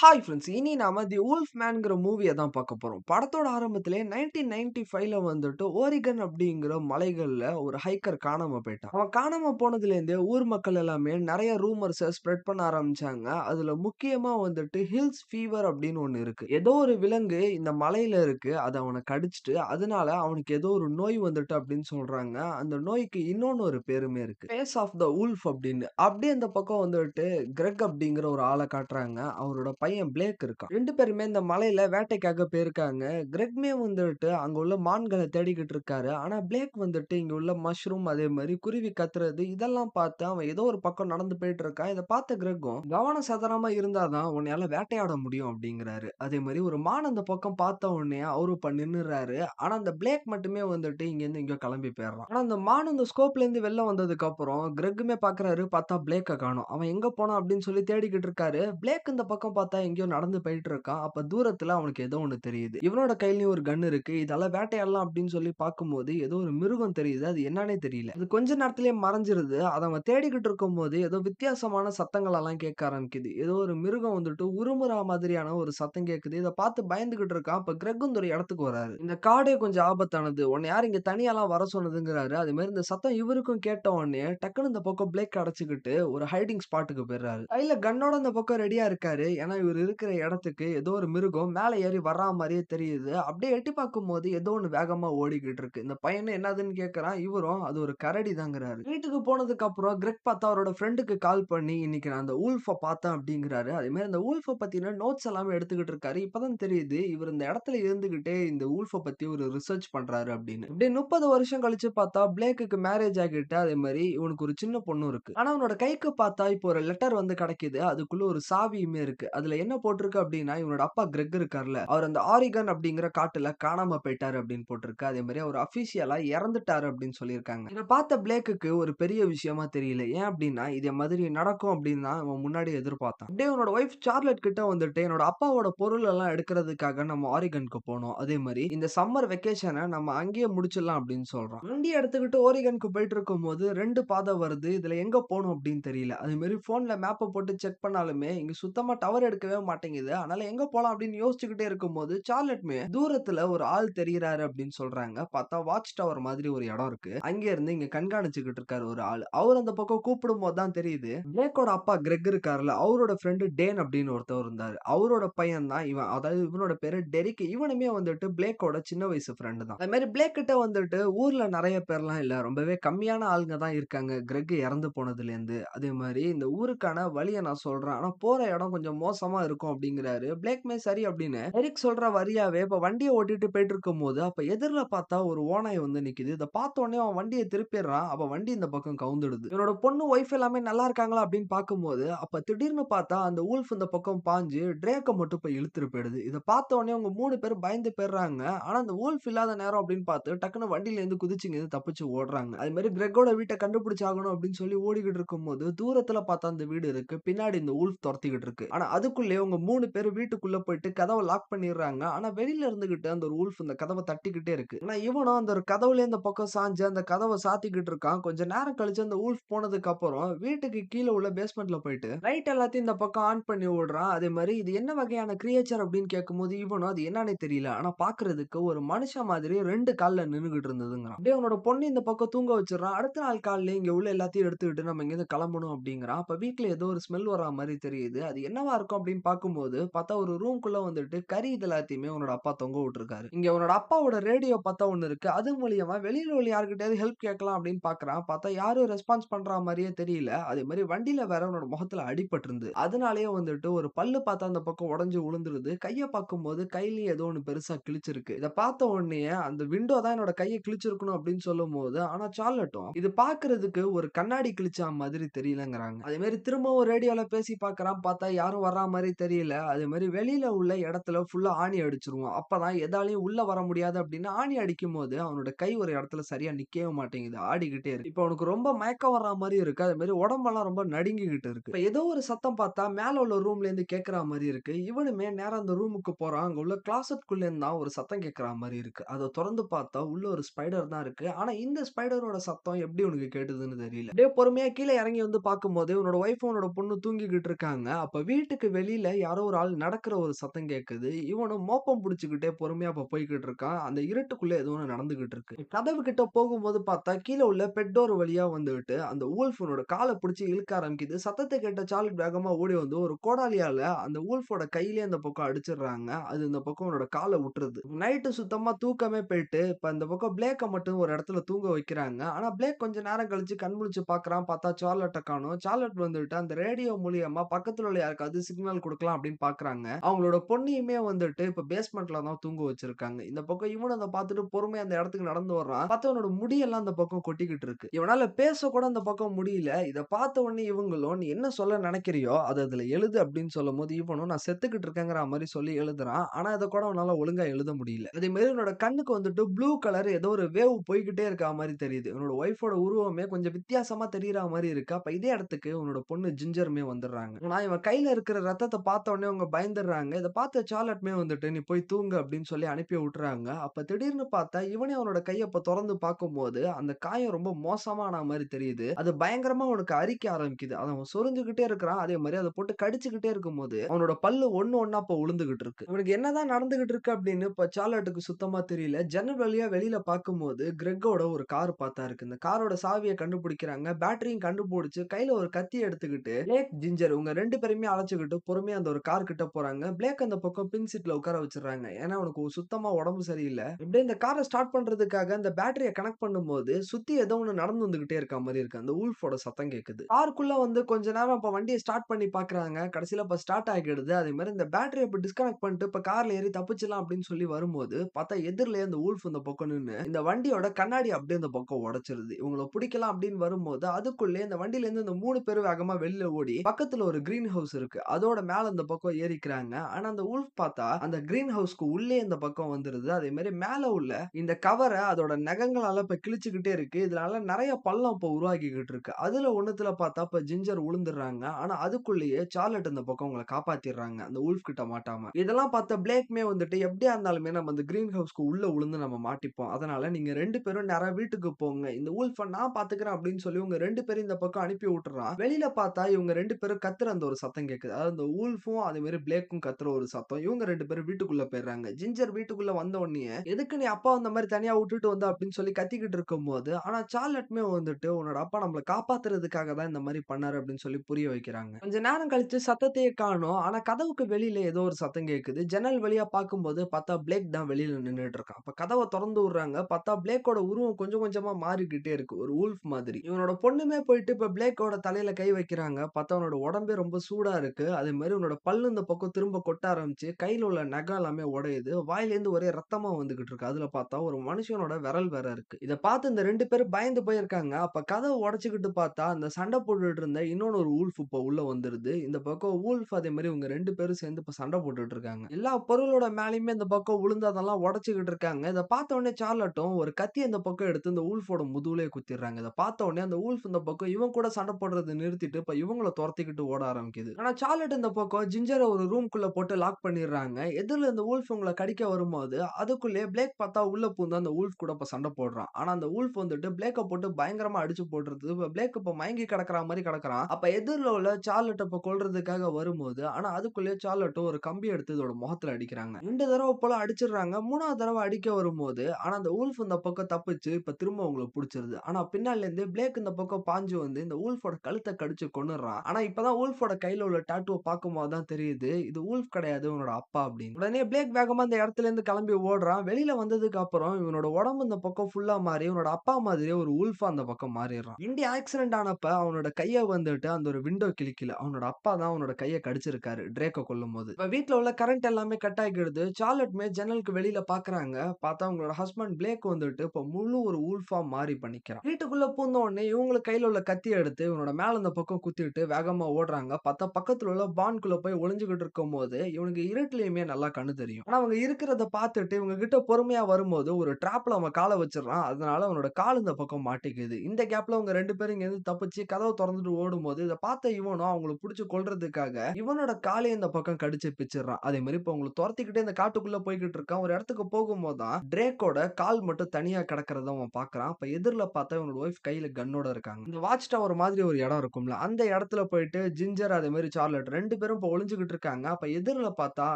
Hi friends இனி நாம தி wolf மேன்கிற மூவியை தான் பார்க்க போகிறோம் படத்தோட ஆரம்பத்திலே 1995ல வந்துட்டு ஓரிகன் அப்படிங்கிற மலைகளில் ஒரு ஹைக்கர் காணாமல் போயிட்டான். அவன் காணாமல் போனதுலேருந்தே ஊர் மக்கள் எல்லாமே நிறைய ரூமர்ஸை ஸ்ப்ரெட் பண்ண ஆரம்பிச்சாங்க. அதில் முக்கியமாக வந்துட்டு ஹில்ஸ் ஃபீவர் அப்படின்னு ஒன்று இருக்குது ஏதோ ஒரு விலங்கு இந்த மலையில் இருக்குது அதை அவனை கடிச்சிட்டு அதனால அவனுக்கு ஏதோ ஒரு நோய் வந்துட்டு அப்படின்னு சொல்கிறாங்க அந்த நோய்க்கு இன்னொன்று ஒரு பேருமே இருக்குது ஃபேஸ் ஆஃப் த உல்ஃப் அப்படின்னு. அப்படியே அந்த பக்கம் வந்துட்டு கிரெக் அப்படிங்கிற ஒரு ஆளை காட்டுறாங்க. அவரோட பையன் பிளேக் இருக்கான். ரெண்டு பேருமே இந்த மலையில வேட்டைக்காக போயிருக்காங்க. கிரெக்மே வந்துட்டு அங்க உள்ள மான்களை தேடிக்கிட்டு இருக்காரு. ஆனா பிளேக் வந்துட்டு இங்க உள்ள மஷ்ரூம் அதே மாதிரி குருவி கத்துறது இதெல்லாம் பார்த்து அவன் ஏதோ ஒரு பக்கம் நடந்து போயிட்டு இருக்கான். இதை பார்த்த கிரெக்கும் கவனம் சதனமா இருந்தாதான் உன்னையால வேட்டையாட முடியும் அப்படிங்கிறாரு. அதே மாதிரி ஒரு மான் அந்த பக்கம் பார்த்த உடனே அவரும் இப்ப நின்னுறாரு. ஆனா அந்த பிளேக் மட்டுமே வந்துட்டு இங்கேருந்து இங்க கிளம்பி போயிடுறான். ஆனா அந்த மான் அந்த ஸ்கோப்ல இருந்து வெளில வந்ததுக்கு அப்புறம் கிரெக்குமே பார்க்குறாரு. பார்த்தா பிளேக்க காணும் அவன் எங்க போனான் அப்படின்னு சொல்லி தேடிக்கிட்டு இருக்காரு. பிளேக் இந்த பக்கம் பார்த்தா எங்கேயோ நடந்து போயிட்டு இருக்கான். அப்போ தூரத்தில் அவனுக்கு ஏதோ ஒன்று தெரியுது. இவனோட கையிலையும் ஒரு கன் இருக்கு. இதால வேட்டையாடலாம் அப்படின்னு சொல்லி பார்க்கும்போது ஏதோ ஒரு மிருகம் தெரியுது. அது என்னன்னே தெரியல. அது கொஞ்ச நேரத்திலேயே மறைஞ்சிருது. அதை அவன் தேடிக்கிட்டு இருக்கும்போது ஏதோ வித்தியாசமான சத்தங்கள் எல்லாம் கேட்க ஆரம்பிக்குது. ஏதோ ஒரு மிருகம் வந்துட்டு உருமுறா மாதிரியான ஒரு சத்தம் கேட்குது. இதை பார்த்து பயந்துகிட்டு இருக்கான். அப்ப கிரெக் ஒரு இடத்துக்கு வராரு. இந்த காடே கொஞ்சம் ஆபத்தானது. உன்னை யார் இங்க தனியாலாம் வர சொன்னதுங்கிறாரு. அது மாரி இந்த சத்தம் இவருக்கும் கேட்ட உடனே டக்குனு இந்த பக்கம் பிளேக் அடைச்சுக்கிட்டு ஒரு ஹைடிங் ஸ்பாட்டுக்கு போயிடுறாரு. கையில கன்னோட இந்த பக்கம் ரெடியா இருக்காரு. ஏன்னா இவர் இருக்கிற இடத்துக்கு ஏதோ ஒரு மிருகம் மேலே ஏறி வர்ற மாதிரியே தெரியுது. அப்படியே எட்டி பார்க்கும்போது ஏதோ ஒன்று வேகமா ஓடிக்கிட்டு இருக்கு. இந்த பையன் என்னதுன்னு கேட்கறான். இவரும் அது ஒரு கரடி தாங்கிறாரு. வீட்டுக்கு போனதுக்கு அப்புறம் கிரெக் பார்த்தா அவரோட ஃப்ரெண்டுக்கு கால் பண்ணி இன்னைக்கு நான் அந்த ஊல்ஃபை பார்த்தேன் அப்படிங்கிறாரு. அதே மாதிரி அந்த ஊல்ஃபை பற்றின நோட்ஸ் எல்லாமே எடுத்துக்கிட்டு இருக்காரு. இப்பதான் தெரியுது இவர் இந்த இடத்துல இருந்துகிட்டே இந்த ஊல்ஃபை பத்தி ஒரு ரிசர்ச் பண்றாரு அப்படின்னு. இப்படி முப்பது வருஷம் கழிச்சு பார்த்தா பிளேக்குக்கு மேரேஜ் ஆகிட்டு அதே மாதிரி இவனுக்கு ஒரு சின்ன பொண்ணும் இருக்கு. ஆனா அவனோட கைக்கு பார்த்தா இப்போ ஒரு லெட்டர் வந்து கிடைக்குது. அதுக்குள்ள ஒரு சாவியுமே இருக்கு. அதுல என்ன போட்டிருக்கு அப்படின்னா இவனோட அப்பா கிரெக் இருக்கார்ல. அவர் அந்த ஆரிகன் அப்படிங்கிற காட்டுல காணாம போயிட்டாரு அப்படின்னு போட்டிருக்கு. அதே மாதிரி அவர் அபிஷியலா இறந்துட்டாரு அப்படின்னு சொல்லியிருக்காங்க. இதை பார்த்த பிளேக்குக்கு ஒரு பெரிய விஷயமா தெரியல. ஏன் அப்படின்னா இதே மாதிரி நடக்கும் அப்படின்னு தான் அவன் முன்னாடி எதிர்பார்த்தான். அப்படியே உன்னோட ஒய்ஃப் சார்லட் கிட்ட வந்துட்டு என்னோட அப்பாவோட பொருள் எல்லாம் எடுக்கிறதுக்காக நம்ம ஆரிகனுக்கு போனோம். அதே மாதிரி இந்த சம்மர் வெக்கேஷனை நம்ம அங்கேயே முடிச்சிடலாம் அப்படின்னு சொல்றான். வண்டி எடுத்துக்கிட்டு ஓரிகனுக்கு போயிட்டு இருக்கும்போது 2 பாதை வருது. இதுல எங்க போகணும் அப்படின்னு தெரியல. அதே மாதிரி போன்ல மேப்பை போட்டு செக் பண்ணாலுமே இங்க சுத்தமா டவர் எடுக்க எடுக்கவே மாட்டேங்குது. அதனால எங்க போலாம் அப்படின்னு யோசிச்சுக்கிட்டே இருக்கும்போது சார்லட்மே தூரத்துல ஒரு ஆள் தெரியிறாரு அப்படின்னு சொல்றாங்க. பார்த்தா வாட்ச் டவர் மாதிரி ஒரு இடம் இருக்கு. அங்க இருந்து இங்க கண்காணிச்சுக்கிட்டு இருக்காரு ஒரு ஆள் அவர் அந்த பக்கம் கூப்பிடும் போது தான் தெரியுது. பிளேக்கோட அப்பா கிரெக் இருக்கார்ல. அவரோட ஃப்ரெண்டு டேன் அப்படின்னு ஒருத்தர் இருந்தாரு. அவரோட பையன் தான் இவன். அதாவது இவனோட பேரு டெரிக். இவனுமே வந்துட்டு பிளேக்கோட சின்ன வயசு ஃப்ரெண்டு தான். அது மாதிரி பிளேக் கிட்ட வந்துட்டு ஊர்ல நிறைய பேர்லாம் இல்ல. ரொம்பவே கம்மியான ஆளுங்க தான் இருக்காங்க. கிரெக் இறந்து போனதுலேருந்து. அதே மாதிரி இந்த ஊருக்கான வழியை நான் சொல்றேன். ஆனா போற இடம் கொஞ்சம் மோசமா இருக்கும் அப்படிங்கிறாரு. பிளேக்மே சரி அப்படின்னு எரிக் சொல்ற வரியாவே இப்ப வண்டியை ஓட்டிட்டு போயிட்டு இருக்கும்போது அப்ப எதிரில் பார்த்தா ஒரு ஓனாய் வந்து நிக்குது. இதை பார்த்த உடனே அவன் வண்டியை திருப்பிடுறான். அப்ப வண்டி இந்த பக்கம் கவுந்துடுது. இவனோட பொண்ணு ஒய்ஃப் எல்லாமே நல்லா இருக்காங்களா அப்படின்னு பார்க்கும்போது அப்ப திடீர்னு பார்த்தா அந்த ஊல்ஃப் இந்த பக்கம் பாஞ்சு ட்ரேக்கை மட்டும் போய் இழுத்துட்டு போயிடுது. இதை பார்த்த உடனே அவங்க மூணு பேரும் பயந்து போயிடுறாங்க. ஆனா அந்த ஊல்ஃப் இல்லாத நேரம் அப்படின்னு பார்த்து டக்குனு வண்டியில இருந்து குதிச்சு தப்பிச்சு ஓடுறாங்க. அது மாதிரி கிரெக்கோட வீட்டை கண்டுபிடிச்சாகணும் அப்படின்னு சொல்லி ஓடிக்கிட்டு இருக்கும்போது தூரத்துல பார்த்தா அந்த வீடு இருக்கு. பின்னாடி இந்த ஊல்ஃப் துரத்திக்கிட்டு இருக்கு. ஆனா அதுக்குள்ளயே அவங்க 3 பேரும் வீட்டுக்குள்ள போயிட்டு கதவ லாக் பண்ணிடுறாங்க. ஆனா வெளியில இருந்துகிட்டு அந்த ஒரு வூல்ஃப் இந்த கதவ தட்டிக்கிட்டே இருக்கு. ஆனா இவனும் அந்த ஒரு கதவுலயே இந்த பக்கம் சாஞ்சு அந்த கதவ சாத்திக்கிட்டு இருக்கான். கொஞ்ச நேரம் கழிச்சு அந்த வூல்ஃப் போனதுக்கு அப்புறம் வீட்டுக்கு கீழ உள்ள பேஸ்மெண்ட்ல போயிட்டு லைட் எல்லாத்தையும் இந்த பக்கம் ஆன் பண்ணி விடுறான். அதே மாதிரி இது என்ன வகையான கிரியேச்சர் அப்படின்னு கேட்கும்போது இவனும் அது என்னன்னே தெரியல. ஆனா பாக்குறதுக்கு ஒரு மனுஷன் மாதிரி ரெண்டு கால்ல நின்னுகிட்டு இருந்ததுங்கிறான். அப்படியே அவனோட பொண்ணு இந்த பக்கம் தூங்க வச்சிடறான் அடுத்த நாள் காலையில இங்க உள்ள எல்லாத்தையும் எடுத்துக்கிட்டு நம்ம இங்கேருந்து கிளம்பணும் அப்படிங்கிறான். அப்ப வீட்ல ஏதோ ஒரு ஸ்மெல் வரா மாதிரி தெரியுது. அது என்னவா இருக்கும் அப்படின்னு பார்க்கும்போது பார்த்தா ஒரு ரூம்குள்ள வந்துட்டு கறி இது எல்லாத்தையுமே உன்னோட அப்பா தொங்க விட்டுருக்காரு. இங்க உன்னோட அப்பாவோட ரேடியோ பார்த்தா ஒன்று இருக்கு. அது மூலியமா வெளியில உள்ள யாருக்கிட்டயாவது ஹெல்ப் கேட்கலாம் அப்படின்னு பார்க்கறான் பார்த்தா யாரும் ரெஸ்பான்ஸ் பண்ற மாதிரியே தெரியல. அதே மாதிரி வண்டியில வேற உன்னோட முகத்துல அடிபட்டிருந்து. அதனாலேயே வந்துட்டு ஒரு பல்லு பார்த்தா அந்த பக்கம் உடஞ்சு விழுந்துருது. கையை பார்க்கும்போது கையிலயும் ஏதோ ஒன்று பெருசா கிழிச்சிருக்கு. இதை பார்த்த உடனே அந்த விண்டோ தான் என்னோட கையை கிழிச்சிருக்கணும் அப்படின்னு சொல்லும் போது ஆனா சார்லட்டும் இது பாக்குறதுக்கு ஒரு கண்ணாடி கிழிச்சா மாதிரி தெரியலங்கிறாங்க. அதே மாதிரி திரும்பவும் ரேடியோல பேசி பார்க்குறான். பார்த்தா யாரும் வர்றா மாதிரி தெரியல. அதே மாதிரி வெளியில உள்ள இடத்துல ஃபுல்லா ஆணி அடிச்சுருவோம். அப்பதான் எதாலையும் உள்ள வர முடியாது அப்படின்னு ஆணி அடிக்கும்போது அவனோட கை ஒரு இடத்துல சரியா நிக்கவே மாட்டேங்குது. ஆடிக்கிட்டே இருக்கு. இப்போ அவனுக்கு ரொம்ப மயக்கம் வர்ற மாதிரி இருக்கு. அதே மாதிரி உடம்பெல்லாம் ரொம்ப நடுங்கிக்கிட்டு இருக்கு. இப்போ ஏதோ ஒரு சத்தம் பார்த்தா மேல உள்ள ரூம்ல இருந்து மாதிரி மாரி இருக்கு. இவனுமே நேரம் அந்த ரூமுக்கு போறான். அங்க உள்ள கிளாசெட்குள்ள தான் ஒரு சத்தம் கேட்கிறா மாதிரி இருக்கு. அதை திறந்து பார்த்தா உள்ள ஒரு ஸ்பைடர் தான் இருக்கு. ஆனா இந்த ஸ்பைடரோட சத்தம் எப்படி உனக்கு கேட்டுதுன்னு தெரியல. அப்படியே பொறுமையா கீழே இறங்கி வந்து பார்க்கும்போது உன்னோட ஒய்ஃப் உன்னோட பொண்ணு தூங்கிக்கிட்டு இருக்காங்க. அப்ப வீட்டுக்கு வெளியே வெளியில யாரோ ஒரு ஆள் நடக்கிற ஒரு சத்தம் கேட்குது. இவனும் மோப்பம் பிடிச்சிக்கிட்டே பொறுமையா இப்போ போய்க்கிட்டு இருக்கான். அந்த இருட்டுக்குள்ள ஏதோ ஒன்று நடந்துகிட்டு இருக்கு. கதவு கிட்ட போகும்போது பார்த்தா, கீழே உள்ள பெட் டோர் வழியா வந்துகிட்டு அந்த ஊல்ஃபனோட காலை பிடிச்சி இழுக்க ஆரம்பிக்குது. சத்தத்தை கேட்ட சார்லட் வேகமா ஓடி வந்து ஒரு கோடாலியால அந்த ஊல்ஃபோட கையிலேயே அந்த பக்கம் அடிச்சிடுறாங்க. அது இந்த பக்கம் அவனோட காலை விட்டுருது நைட்டு சுத்தமா தூக்கமே போயிட்டு, இப்ப இந்த பக்கம் பிளேக்கை மட்டும் ஒரு இடத்துல தூங்க வைக்கிறாங்க. ஆனா பிளேக் கொஞ்ச நேரம் கழிச்சு கண் முழிச்சு பார்க்குறான். பார்த்தா சார்லட்டை காணும் சார்லட் வந்துட்டு அந்த ரேடியோ மூலியமா பக்கத்துல உள்ள யாருக்காவது சிக்னல் கொடுக்கலாம் அப்படின்னு பாக்குறாங்க அவங்களோட பொண்ணையுமே வந்துட்டு இப்ப பேஸ்மெண்ட்ல தான் தூங்க வச்சிருக்காங்க. இந்த பக்கம் இவனும் அதை பார்த்துட்டு பொறுமையா அந்த இடத்துக்கு நடந்து வர்றான். பார்த்து அவனோட முடியெல்லாம் அந்த பக்கம் கொட்டிக்கிட்டு இருக்கு. இவனால பேச கூட அந்த பக்கம் முடியல. இதை பார்த்த உடனே இவங்களும், "நீ என்ன சொல்ல நினைக்கிறியோ, அது அதுல எழுது" அப்படின்னு சொல்லும்போது, இவனும் நான் செத்துக்கிட்டு இருக்கேங்கிற மாதிரி சொல்லி எழுதுறான். ஆனா அதை கூட அவனால ஒழுங்கா எழுத முடியல. அதே மாதிரி இவனோட கண்ணுக்கு வந்துட்டு ப்ளூ கலர் ஏதோ ஒரு வேவ் போய்கிட்டே இருக்கா மாதிரி தெரியுது. இவனோட ஒய்ஃபோட உருவமே கொஞ்சம் வித்தியாசமா தெரியற மாதிரி இருக்கு. அப்ப இதே இடத்துக்கு இவனோட பொண்ணு ஜிஞ்சருமே வந்துடுறாங்க. ஆனா இவன் கையில இருக்கிற ரத்த ரத்தத்த பார்த்த உடனே அவங்க பயந்துடுறாங்க. இதை பார்த்த சார்லட்மே வந்துட்டு, "நீ போய் தூங்க அப்படின்னு சொல்லி அனுப்பி விட்டுறாங்க. அப்போ திடீர்னு பார்த்தா, இவனே அவனோட கையை இப்போ தொறந்து பார்க்கும்போது, அந்த காயம் ரொம்ப மோசமான மாதிரி தெரியுது. அது பயங்கரமா அவனுக்கு அரிக்க ஆரம்பிக்குது. அதை அவன் சொரிஞ்சுக்கிட்டே இருக்கிறான். அதே மாதிரி அதை போட்டு கடிச்சுக்கிட்டே இருக்கும்போது, அவனோட பல்லு ஒன்று ஒன்றா இப்போ உளுந்துகிட்டு இருக்கு. இவனுக்கு என்னதான் நடந்துகிட்டு இருக்கு அப்படின்னு இப்போ சார்லட்டுக்கு சுத்தமா தெரியல. ஜன்னல் வழியா வெளியில பார்க்கும்போது, கிரெக்கோட ஒரு கார் பார்த்தா இருக்கு. இந்த காரோட சாவியை கண்டுபிடிக்கிறாங்க. பேட்டரியும் கண்டுபிடிச்சு கையில ஒரு கத்தி எடுத்துக்கிட்டு, லேக் ஜிஞ்சர் இவங்க 2 பேரையுமே அழைச்சுக்கிட்டு பொறுமையா அந்த ஒரு கார் கிட்ட போறாங்க. பிளேக் அந்த பக்கம் பின் சீட்ல உட்கார வச்சிடறாங்க ஏன்னா அவனுக்கு சுத்தமா உடம்பு சரியில்லை இப்படியே இந்த காரை ஸ்டார்ட் பண்றதுக்காக அந்த பேட்டரிய கனெக்ட் பண்ணும்போது, சுத்தி ஏதோ ஒன்று நடந்து வந்துகிட்டே இருக்க மாதிரி இருக்கு. அந்த ஊல்ஃபோட சத்தம் கேட்குது. காருக்குள்ள வந்து கொஞ்ச நேரம் இப்ப வண்டியை ஸ்டார்ட் பண்ணி பாக்குறாங்க கடைசியில இப்ப ஸ்டார்ட் ஆகிடுது. அதே மாதிரி இந்த பேட்டரிய இப்ப டிஸ்கனெக்ட் பண்ணிட்டு இப்ப கார்ல ஏறி தப்பிச்சிடலாம் அப்படின்னு சொல்லி வரும்போது, பார்த்தா எதிரிலே அந்த ஊல்ஃப் இந்த பக்கம் நின்று இந்த வண்டியோட கண்ணாடி அப்படியே இந்த பக்கம் உடைச்சிருது. இவங்கள பிடிக்கலாம் அப்படின்னு வரும்போது, அதுக்குள்ளே இந்த வண்டியில இருந்து இந்த மூணு பேரும் வேகமா வெளில ஓடி, பக்கத்துல ஒரு கிரீன் ஹவுஸ் இருக்கு. அதோட மேல இந்த பக்கம் ஏறிக்கிறாங்க. ஆனா அந்த உல்ஃப் பார்த்தா, அந்த கிரீன் ஹவுஸ்க்கு உள்ளே இந்த பக்கம் வந்துருது. அதே மாதிரி மேல உள்ள இந்த கவரை அதோட நகங்களால இப்ப கிழிச்சுக்கிட்டே இருக்கு. இதனால நிறைய பள்ளம் இப்ப உருவாக்கிக்கிட்டு இருக்கு. அதுல ஒண்ணுத்துல பார்த்தா இப்ப ஜிஞ்சர் உளுந்துடுறாங்க ஆனா அதுக்குள்ளேயே சார்லட் இந்த பக்கம் அவங்கள காப்பாத்திடுறாங்க. அந்த உல்ஃப் கிட்ட மாட்டாம. இதெல்லாம் பார்த்த பிளேக்மே வந்துட்டு, "எப்படியா இருந்தாலுமே நம்ம அந்த கிரீன் ஹவுஸ்க்கு உள்ள விழுந்து நம்ம மாட்டிப்போம். அதனால நீங்க ரெண்டு பேரும் நேரா வீட்டுக்கு போங்க. இந்த வூல்ஃப நான் பாத்துக்கிறேன் அப்படின்னு சொல்லி இவங்க ரெண்டு பேரும் இந்த பக்கம் அனுப்பி விட்டுறான். வெளியில பார்த்தா இவங்க ரெண்டு பேரும் கத்துற அந்த ஒரு சத்தம் கேட்குது. அதாவது அந்த வூல்ஃபும் அதே மாதிரி பிளேக்கும் கத்துற ஒரு சத்தம். இவங்க ரெண்டு பேரும் வீட்டுக்குள்ள போயிடுறாங்க. ஜிஞ்சர் வீட்டுக்குள்ள வந்த உடனே "எதுக்கு நீ அப்பா அந்த மாதிரி தனியா விட்டுட்டு வந்த?" அப்படின்னு சொல்லி கத்திக்கிட்டு இருக்கும்போது, ஆனா சார்லட்மே வந்துட்டு, "உன்னோட அப்பா நம்மளை காப்பாத்துறதுக்காக தான் இந்த மாதிரி பண்ணாரு" அப்படின்னு சொல்லி புரிய வைக்கிறாங்க. கொஞ்ச நேரம் கழிச்சு சத்தத்தையே காணோம். ஆனா கதவுக்கு வெளியில ஏதோ ஒரு சத்தம் கேட்குது. ஜன்னல் வழியா பார்க்கும்போது பார்த்தா பிளேக் தான் வெளியில நின்றுட்டு இருக்கான். அப்ப கதவை திறந்து விடுறாங்க. பார்த்தா பிளேக்கோட உருவம் கொஞ்சம் கொஞ்சமா மாறிக்கிட்டே இருக்கு. ஒரு வூல்ஃப் மாதிரி. இவனோட பொண்ணுமே போயிட்டு இப்ப பிளேக்கோட தலையில கை வைக்கிறாங்க. பார்த்தா அவனோட உடம்பே ரொம்ப சூடா இருக்கு. அதே மாதிரி உன்னோட பல்லு இந்த பக்கம் திரும்ப கொட்ட ஆரம்பிச்சு, கையில் உள்ள நகம் எல்லாமே உடையுது. வாயிலேருந்து ஒரே ரத்தமா வந்துகிட்டு இருக்கு. அதுல பார்த்தா ஒரு மனுஷனோட விரல் வேற இருக்கு. இதை பார்த்து இந்த ரெண்டு பேரும் பயந்து போயிருக்காங்க. அப்ப கதவை உடச்சுக்கிட்டு பார்த்தா, அந்த சண்டை போட்டுட்டு இருந்த இன்னொன்னு ஒரு ஊல்ஃப் இப்ப உள்ள வந்துருது. இந்த பக்கம் ஊல்ஃப் அதே மாதிரி இவங்க ரெண்டு பேரும் சேர்ந்து இப்ப சண்டை போட்டுட்டு இருக்காங்க. எல்லா பொருளோட மேலயுமே இந்த பக்கம் விழுந்ததெல்லாம் அதெல்லாம் இருக்காங்க. இதை பார்த்த உடனே சார்லட்டும் ஒரு கத்தி அந்த பக்கம் எடுத்து இந்த ஊல்ஃபோட முதுகுலே குத்திடுறாங்க. இதை பார்த்த உடனே அந்த ஊல்ஃப் இந்த பக்கம் இவன் கூட சண்டை போடுறது நிறுத்திட்டு, இப்ப இவங்கள துரத்திக்கிட்டு ஓட ஆரம்பிக்குது. ஆனா சார்லட் இந்த பக்கம் ஜிஞ்சரை ஒரு ரூம்குள்ளே போட்டு லாக் பண்ணிடுறாங்க. எதிரில் இந்த ஊல்ஃப் உங்களை கடிக்க வரும்போது, அதுக்குள்ளேயே பிளேக் பார்த்தா உள்ளே பூந்து அந்த ஊல்ஃப் கூட இப்போ சண்டை போடுறான். ஆனால் அந்த ஊல்ஃப் வந்துட்டு பிளேக்கை போட்டு பயங்கரமாக அடிச்சு போடுறது இப்போ பிளேக் இப்போ மயங்கி கிடக்கிற மாதிரி கிடக்குறான். அப்போ எதிரில் உள்ள சார்லட்ட இப்போ கொள்றதுக்காக வரும்போது, ஆனால் அதுக்குள்ளேயே சார்லட்டும் ஒரு கம்பி எடுத்து இதோட முகத்தில் அடிக்கிறாங்க. ரெண்டு தடவை போல அடிச்சிடுறாங்க. மூணாவது தடவை அடிக்க வரும்போது, ஆனால் அந்த ஊல்ஃப் இந்த பக்கம் தப்பிச்சு இப்போ திரும்ப அவங்கள பிடிச்சிருது ஆனால் பின்னாலேருந்து பிளேக் இந்த பக்கம் பாஞ்சு வந்து இந்த ஊல்ஃபோட கழுத்த கடிச்சு கொன்னுடுறான். ஆனால் இப்போதான் ஊல்ஃபோட கையில் உள்ள டாட்டுவை பார்க்கும்போது தான் தெரியுது, இது ஊல்ஃப் கிடையாது இவனோட அப்பா அப்படின்னு. உடனே பிளேக் வேகமாக அந்த இடத்துல இருந்து கிளம்பி ஓடுறான். வெளியில வந்ததுக்கு அப்புறம் இவனோட உடம்பு இந்த பக்கம் ஃபுல்லா மாறி, இவனோட அப்பா மாதிரியே ஒரு ஊல்ஃபாக அந்த பக்கம் மாறிடுறான். இண்டியா ஆக்சிடென்ட் ஆனப்ப அவனோட கையை வந்துட்டு அந்த ஒரு விண்டோ கிளிக்கல அவனோட அப்பா தான் அவனோட கையை கடிச்சிருக்காரு. கொல்லும் போது இப்போ வீட்டில் உள்ள கரண்ட் எல்லாமே கட் ஆகிடுது. சார்லட்மே ஜன்னலுக்கு வெளியில பார்க்குறாங்க. பார்த்தா அவங்களோட ஹஸ்பண்ட் பிளேக் வந்துட்டு இப்போ முழு ஒரு ஊல்ஃபாக மாறி பண்ணிக்கிறான் வீட்டுக்குள்ளே வீட்டுக்குள்ள பூந்த உடனே இவங்களுக்கு கையில உள்ள கத்தி எடுத்து இவனோட மேல இந்த பக்கம் குத்திட்டு வேகமா ஓடுறாங்க. பார்த்தா பக்கத்துல உள்ள வான்குள்ள போய் ஒழிஞ்சுக்கிட்டு இருக்கும் போது இவனுக்கு இருட்டுலயுமே நல்லா கண்ணு தெரியும். ஆனா அவங்க இருக்கிறத பார்த்துட்டு இவங்க கிட்ட பொறுமையா வரும்போது, ஒரு டிராப்ல அவன் காலை வச்சிடுறான். அதனால அவனோட கால் இந்த பக்கம் மாட்டிக்குது. இந்த கேப்ல அவங்க ரெண்டு பேரும் இங்கேருந்து தப்பிச்சு கதவை திறந்துட்டு ஓடும்போது, இதை பார்த்த இவனும் அவங்கள பிடிச்சு கொள்றதுக்காக இவனோட காலை இந்த பக்கம் கடிச்சு பிச்சிடறான் அதே மாதிரி இப்ப அவங்களை துரத்திக்கிட்டே இந்த காட்டுக்குள்ள போய்கிட்டு இருக்கான். ஒரு இடத்துக்கு போகும்போது தான் ட்ரேக்கோட கால் மட்டும் தனியா கிடக்கிறத அவன் பார்க்குறான். அப்ப எதிரில் பார்த்தா இவனோட ஒய்ஃப் கையில கன்னோட இருக்காங்க. இந்த வாட்ச் டவர் மாதிரி ஒரு இடம் இருக்கும்ல, அந்த இடத்துல போயிட்டு ஜிஞ்சர் அதே மாதிரி சார்லட் ரெண்டு ரெண்டு பேரும் இப்போ ஒளிஞ்சுக்கிட்டு இருக்காங்க. அப்ப எதிர்ல பார்த்தா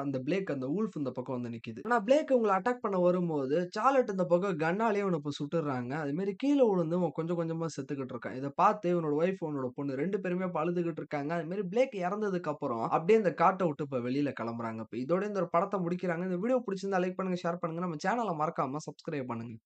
அந்த பிளேக் அந்த ஊல்ஃப் இந்த பக்கம் வந்து நிக்குது. ஆனா பிளேக் உங்களை அட்டாக் பண்ண வரும்போது, சார்லட் இந்த பக்கம் கன்னாலேயே உனக்கு இப்போ சுட்டுறாங்க அது மாரி கீழ விழுந்து கொஞ்சம் கொஞ்சமா செத்துக்கிட்டு இருக்கான். இதை பார்த்து இவனோட ஒய்ஃப், உன்னோட பொண்ணு ரெண்டு பேருமே பழுதுகிட்டு இருக்காங்க. அது மாரி பிளேக் இறந்ததுக்கு அப்புறம் அப்படியே இந்த காட்டை விட்டு இப்போ வெளியில கிளம்புறாங்க. இப்போ இதோட இந்த ஒரு படத்தை முடிக்கிறாங்க. இந்த வீடியோ பிடிச்சிருந்தா லைக் பண்ணுங்க, ஷேர் பண்ணுங்க. நம்ம சேனலை மறக்காம சப்ஸ்கிரைப் பண்ணுங்க.